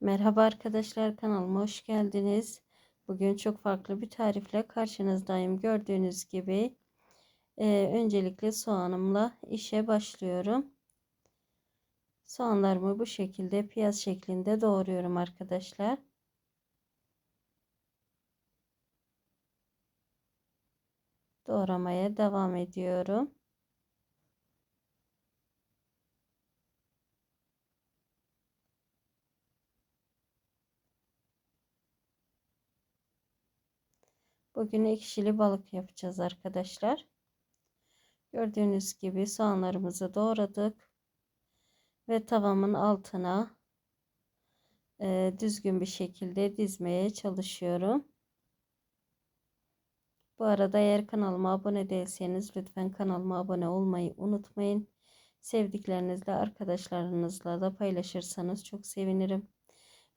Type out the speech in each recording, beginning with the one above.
Merhaba arkadaşlar kanalıma hoş geldiniz. Bugün çok farklı bir tarifle karşınızdayım. Gördüğünüz gibi e, öncelikle soğanımla işe başlıyorum. Soğanlarımı bu şekilde piyaz şeklinde doğruyorum arkadaşlar. Doğramaya devam ediyorum. Bugün ekşili balık yapacağız arkadaşlar. Gördüğünüz gibi soğanlarımızı doğradık. Ve tavamın altına e, düzgün bir şekilde dizmeye çalışıyorum. Bu arada eğer kanalıma abone değilseniz lütfen kanalıma abone olmayı unutmayın. Sevdiklerinizle arkadaşlarınızla da paylaşırsanız çok sevinirim.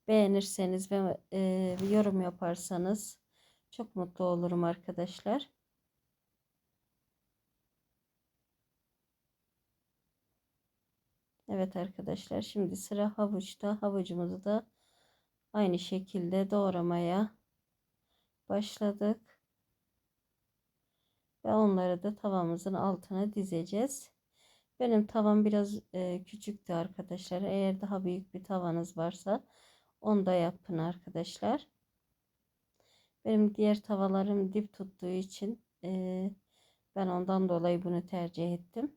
Beğenirseniz ve e, yorum yaparsanız çok mutlu olurum arkadaşlar. Evet arkadaşlar şimdi sıra havuçta. Havucumuzu da aynı şekilde doğramaya başladık. Ve onları da tavamızın altına dizeceğiz. Benim tavam biraz e, küçüktü arkadaşlar. Eğer daha büyük bir tavanız varsa onda yapın arkadaşlar. Benim diğer tavalarım dip tuttuğu için e, ben ondan dolayı bunu tercih ettim.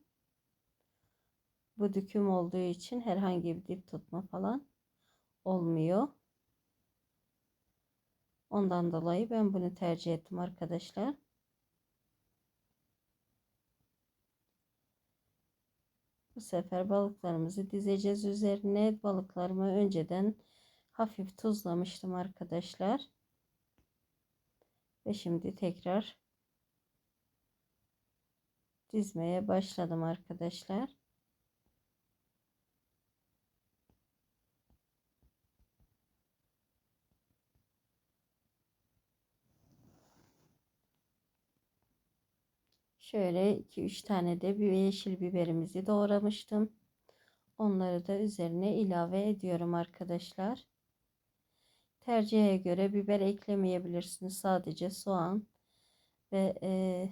Bu düküm olduğu için herhangi bir dip tutma falan olmuyor. Ondan dolayı ben bunu tercih ettim arkadaşlar. Bu sefer balıklarımızı dizeceğiz üzerine. Balıklarımı önceden hafif tuzlamıştım arkadaşlar. Ve şimdi tekrar dizmeye başladım arkadaşlar. Şöyle 2-3 tane de bir yeşil biberimizi doğramıştım. Onları da üzerine ilave ediyorum arkadaşlar. Tercihe göre biber eklemeyebilirsiniz. Sadece soğan ve e,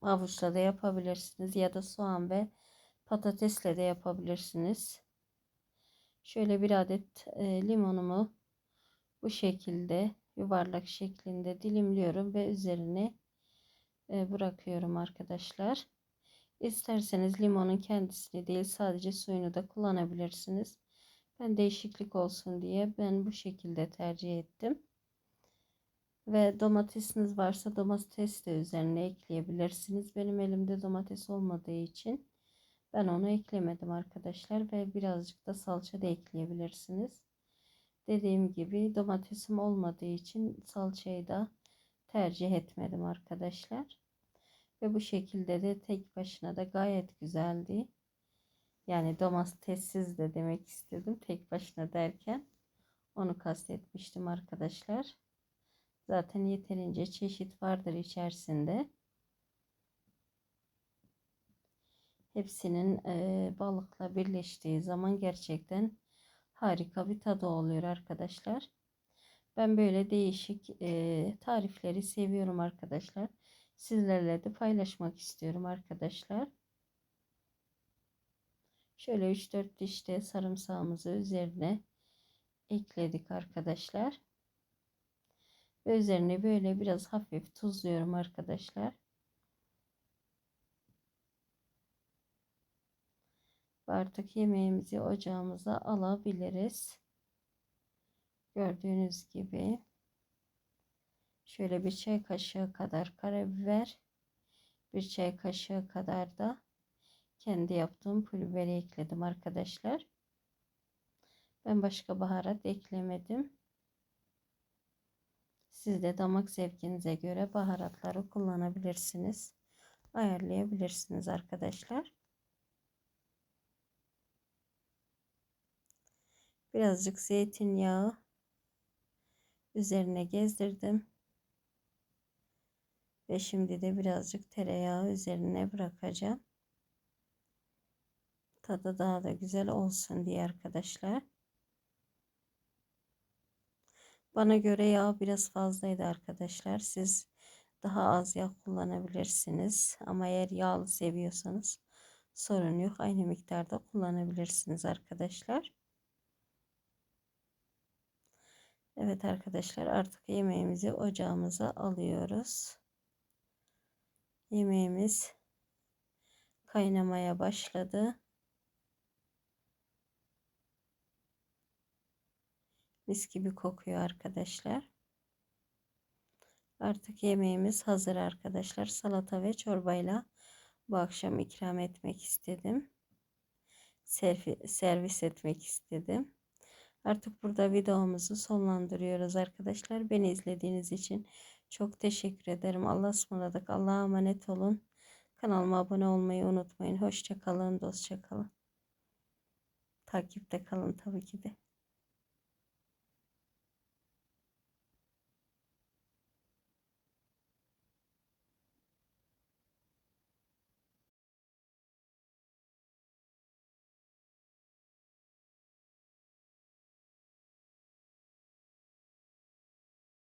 havuçla da yapabilirsiniz. Ya da soğan ve patatesle de yapabilirsiniz. Şöyle bir adet e, limonumu bu şekilde yuvarlak şeklinde dilimliyorum ve üzerine e, bırakıyorum arkadaşlar. İsterseniz limonun kendisini değil sadece suyunu da kullanabilirsiniz. Ben değişiklik olsun diye ben bu şekilde tercih ettim. Ve domatesiniz varsa domates de üzerine ekleyebilirsiniz. Benim elimde domates olmadığı için ben onu eklemedim arkadaşlar. Ve birazcık da salça da ekleyebilirsiniz. Dediğim gibi domatesim olmadığı için salçayı da tercih etmedim arkadaşlar. Ve bu şekilde de tek başına da gayet güzeldi. Yani domatessiz de demek istedim. Tek başına derken onu kastetmiştim arkadaşlar. Zaten yeterince çeşit vardır içerisinde. Hepsinin e, balıkla birleştiği zaman gerçekten harika bir tadı oluyor arkadaşlar. Ben böyle değişik e, tarifleri seviyorum arkadaşlar. Sizlerle de paylaşmak istiyorum arkadaşlar. Şöyle 3-4 diş de sarımsağımızı üzerine ekledik arkadaşlar. Ve üzerine böyle biraz hafif tuzluyorum arkadaşlar. Artık yemeğimizi ocağımıza alabiliriz. Gördüğünüz gibi şöyle bir çay kaşığı kadar karabiber, bir çay kaşığı kadar da kendi yaptığım pul ekledim arkadaşlar. Ben başka baharat eklemedim. Siz de damak zevkinize göre baharatları kullanabilirsiniz. Ayarlayabilirsiniz arkadaşlar. Birazcık zeytinyağı üzerine gezdirdim. Ve şimdi de birazcık tereyağı üzerine bırakacağım. Tadı daha da güzel olsun diye arkadaşlar. Bana göre yağ biraz fazlaydı arkadaşlar. Siz daha az yağ kullanabilirsiniz. Ama eğer yağlı seviyorsanız sorun yok. Aynı miktarda kullanabilirsiniz arkadaşlar. Evet arkadaşlar artık yemeğimizi ocağımıza alıyoruz. Yemeğimiz kaynamaya başladı. Mis gibi kokuyor arkadaşlar. Artık yemeğimiz hazır arkadaşlar. Salata ve çorbayla bu akşam ikram etmek istedim. servis etmek istedim. Artık burada videomuzu sonlandırıyoruz arkadaşlar. Beni izlediğiniz için çok teşekkür ederim. Allah'a ısmarladık. Allah'a emanet olun. Kanalıma abone olmayı unutmayın. Hoşça kalın, dostça. Takipte kalın tabii ki de.